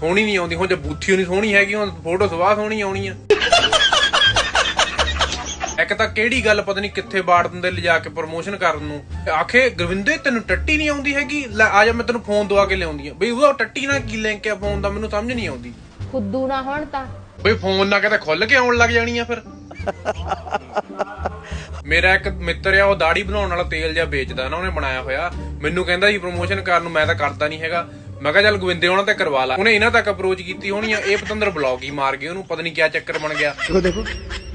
ਸੋਹਣੀ ਨਹੀਂ ਆਉਂਦੀ ਹੁਣ ਜੇ ਬੂਥੀ ਨਹੀਂ ਸੋਹਣੀ ਹੈਗੀ ਹੁਣ ਫੋਟੋ ਸਵਾਹ ਸੋਹਣੀ ਆਉਣੀ ਆ। ਇੱਕ ਤਾਂ ਕਿਹੜੀ ਗੱਲ ਪਤਾ ਨਹੀਂ ਕਿੱਥੇ ਬਾੜ ਦਿੰਦੇ ਲਿਜਾ ਕੇ ਪ੍ਰੋਮੋਸ਼ਨ ਕਰਨ ਨੂੰ। ਆਖੇ ਗਰਵਿੰਦੇ ਤੈਨੂੰ ਟੱਟੀ ਨਹੀਂ ਆਉਂਦੀ ਹੈਗੀ? ਲੈ ਆ ਜਾ ਮੈਂ ਤੈਨੂੰ ਫੋਨ ਦਵਾ ਕੇ ਲਿਆਉਂਦੀ ਆ। ਬਈ ਉਹ ਟੱਟੀ ਨਾਲ ਕੀ ਲਿੰਕ ਆ ਫੋਨ ਦਾ? ਮੈਨੂੰ ਸਮਝ ਨਹੀਂ ਆਉਂਦੀ। ਖੁੱਦੂ ਨਾ ਹੋਣ ਤਾਂ। ਬਈ ਫੋਨ ਨਾ ਕਿਤੇ ਖੁੱਲ ਕੇ ਆਉਣ ਲੱਗ ਜਾਣੀ ਆ ਫਿਰ। ਮੇਰਾ ਇੱਕ ਮਿੱਤਰ ਆ ਉਹ ਦਾੜੀ ਬਣਾਉਣ ਵਾਲਾ ਤੇਲ ਜਿਹਾ ਵੇਚਦਾ ਨਾ ਉਹਨੇ ਬਣਾਇਆ ਹੋਇਆ। ਮੈਨੂੰ ਕਹਿੰਦਾ ਸੀ ਪ੍ਰੋਮੋਸ਼ਨ ਕਰਨ ਨੂੰ ਮੈਂ ਤਾਂ ਕਰਦਾ ਨਹੀਂ ਹੈਗਾ। ਮੈਂ ਕਿਹਾ ਚੱਲ ਗੋਵਿੰਦੇ ਉਹਨਾਂ ਤੇ ਕਰਵਾ ਲਾ। ਉਹਨੇ ਇਹਨਾਂ ਤੱਕ ਅਪਰੋਚ ਕੀਤੀ ਹੋਣੀ ਆ ਇਹ ਪਤੰਦਰ ਬਲੌਗ ਹੀ ਮਾਰ ਗਏ ਉਹਨੂੰ ਪਤਾ ਨਹੀਂ ਕਿਆ ਚੱਕਰ ਬਣ ਗਿਆ। ਦੇਖੋ ਦੇਖੋ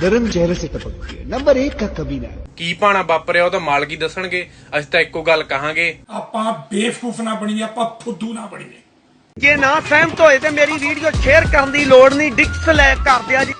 ਦਰਮ ਚਿਹਰੇ ਸੇ ਟਪਕ ਗਿਆ ਨੰਬਰ 1 ਦਾ ਕਬੀਨਾ ਕੀ ਪਾਣਾ ਵਾਪਰਿਆ ਉਹ ਤਾਂ ਮਾਲਕ ਦੱਸਣਗੇ। ਅਸੀਂ ਤਾਂ ਇੱਕੋ ਗੱਲ ਕਹਾਂਗੇ। ਆਪਾਂ ਬੇਵਕੂਫ ਨਾ ਬਣੀਏ ਆਪਾਂ ਫੁੱਦੂ ਨਾ ਬਣੀਏ। ਜੇ ਨਾ ਸਹਿਮਤ ਹੋਏ ਤੇ ਮੇਰੀ ਵੀਡੀਓ ਸ਼ੇਅਰ ਕਰਨ ਦੀ ਲੋੜ ਨਹੀਂ। ਡਿਕਸ ਲੈ ਕਰ ਦਿਆ ਜੀ